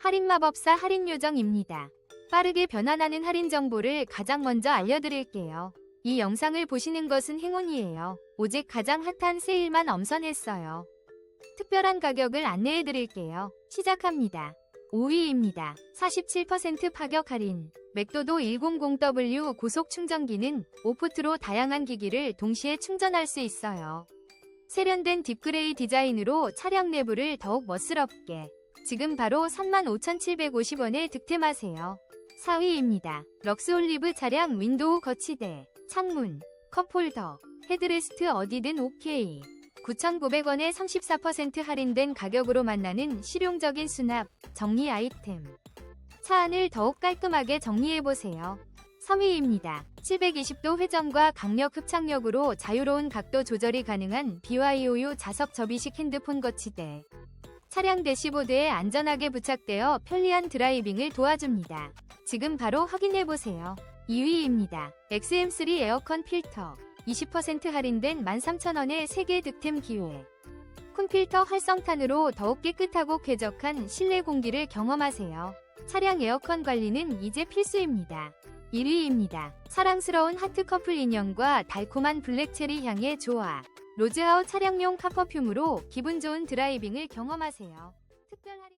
할인마법사 할인요정입니다. 빠르게 변환하는 할인 정보를 가장 먼저 알려드릴게요. 이 영상을 보시는 것은 행운이에요. 오직 가장 핫한 세일만 엄선했어요. 특별한 가격을 안내해드릴게요. 시작합니다. 5위입니다. 47% 파격 할인. 맥도도 100W 고속 충전기는 오프트로 다양한 기기를 동시에 충전할 수 있어요. 세련된 딥그레이 디자인으로 차량 내부를 더욱 멋스럽게. 지금 바로 35,750원에 득템하세요. 4위입니다. 럭스올리브 차량 윈도우 거치대, 창문, 컵홀더, 헤드레스트 어디든 오케이. 9,900원에 34% 할인된 가격으로 만나는 실용적인 수납, 정리 아이템. 차 안을 더욱 깔끔하게 정리해보세요. 3위입니다. 720도 회전과 강력 흡착력으로 자유로운 각도 조절이 가능한 BYOU 자석 접이식 핸드폰 거치대. 차량 대시보드에 안전하게 부착되어 편리한 드라이빙을 도와줍니다. 지금 바로 확인해보세요. 2위입니다. XM3 에어컨 필터. 20% 할인된 13,000원의 세계 득템 기회. 콘필터 활성탄으로 더욱 깨끗하고 쾌적한 실내 공기를 경험하세요. 차량 에어컨 관리는 이제 필수입니다. 1위입니다. 사랑스러운 하트 커플 인형과 달콤한 블랙체리 향의 조화. 로즈하우 차량용 카퍼퓸으로 기분 좋은 드라이빙을 경험하세요. 특별 할인